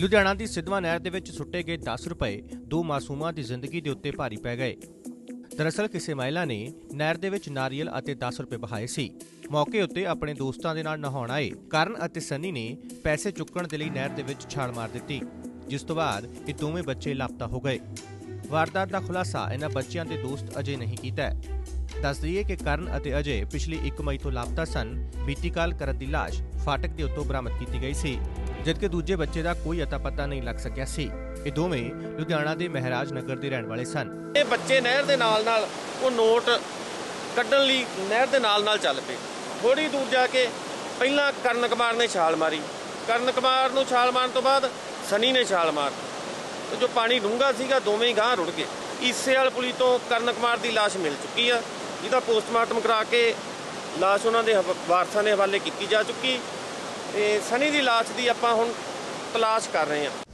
ਲੁਧਿਆਣਾ ਦੀ ਸਿੱਧਵਾਂ ਨਹਿਰ ਦੇ ਵਿੱਚ ਸੁੱਟੇ ਗਏ 10 ਰੁਪਏ ਦੋ ਮਾਸੂਮਾਂ ਦੀ ਜ਼ਿੰਦਗੀ ਦੇ ਉੱਤੇ ਭਾਰੀ ਪੈ ਗਏ। ਦਰਅਸਲ ਕਿਸੇ ਮਹਿਲਾ ਨੇ ਨਹਿਰ ਦੇ ਵਿੱਚ ਨਾਰੀਅਲ ਅਤੇ 10 ਰੁਪਏ ਬਹਾਏ ਸੀ। ਮੌਕੇ ਉੱਤੇ ਆਪਣੇ ਦੋਸਤਾਂ ਦੇ ਨਾਲ ਨਹਾਉਣ ਆਏ। ਕਰਨ ਅਤੇ ਸਨੀ ਨੇ ਪੈਸੇ ਚੁੱਕਣ ਦੇ ਲਈ ਨਹਿਰ ਦੇ ਵਿੱਚ ਛਾਲ ਮਾਰ ਦਿੱਤੀ, ਜਿਸ ਤੋਂ ਬਾਅਦ ਇਹ ਦੋਵੇਂ ਬੱਚੇ ਲਾਪਤਾ ਹੋ ਗਏ। ਵਾਰਦਾਤ ਦਾ ਖੁਲਾਸਾ ਇਹਨਾਂ ਬੱਚਿਆਂ ਦੇ ਦੋਸਤ ਅਜੇ ਨਹੀਂ ਕੀਤਾ ਹੈ। ਦੱਸ ਦਈਏ ਕਿ ਕਰਨ ਅਤੇ ਅਜੇ ਪਿਛਲੀ 1 ਮਈ ਤੋਂ ਲਾਪਤਾ ਸਨ। ਬੀਤੀ ਕਾਲ ਕਰਨ ਦੀ ਲਾਸ਼ ਫਾਟਕ ਦੇ ਉੱਤੋਂ ਬਰਾਮਦ ਕੀਤੀ ਗਈ ਸੀ। ਜਦਕਿ ਦੂਜੇ ਬੱਚੇ ਦਾ ਕੋਈ ਅਤਾ ਪਤਾ ਨਹੀਂ ਲੱਗ ਸਕਿਆ ਸੀ। ਇਹ ਦੋਵੇਂ ਲੁਧਿਆਣਾ ਦੇ ਮਹਾਰਾਜ ਨਗਰ ਦੇ ਰਹਿਣ ਵਾਲੇ ਸਨ। ਇਹ ਬੱਚੇ ਨਹਿਰ ਦੇ ਨਾਲ ਨਾਲ ਉਹ ਨੋਟ ਕੱਢਣ ਲਈ ਨਹਿਰ ਦੇ ਨਾਲ ਨਾਲ ਚੱਲ ਪਏ। ਥੋੜੀ ਦੂਰ ਜਾ ਕੇ ਪਹਿਲਾਂ ਕਰਨ ਕੁਮਾਰ ਨੇ ਛਾਲ ਮਾਰੀ। ਕਰਨ ਕੁਮਾਰ ਨੂੰ ਛਾਲ ਮਾਰਨ ਤੋਂ ਬਾਅਦ ਸਨੀ ਨੇ ਛਾਲ ਮਾਰ ਤੇ ਜੋ ਪਾਣੀ ਡੂੰਘਾ ਸੀਗਾ, ਦੋਵੇਂ ਹੀ ਗਾਂ ਰੁੜ ਗਏ। ਈਸੇ ਵਾਲ ਪੁਲੀ ਤੋਂ ਕਰਨ ਕੁਮਾਰ ਦੀ ਲਾਸ਼ ਮਿਲ ਚੁੱਕੀ ਆ। ਜਿਹਦਾ ਪੋਸਟਮਾਰਟਮ ਕਰਾ ਕੇ ਲਾਸ਼ ਉਹਨਾਂ ਦੇ ਵਾਰਸਾਂ ਦੇ ਹਵਾਲੇ ਕੀਤੀ ਜਾ ਚੁੱਕੀ। ਤੇ ਸਨੀ ਦੀ ਲਾਸ਼ ਦੀ ਆਪਾਂ ਹੁਣ ਤਲਾਸ਼ ਕਰ ਰਹੇ ਹਾਂ।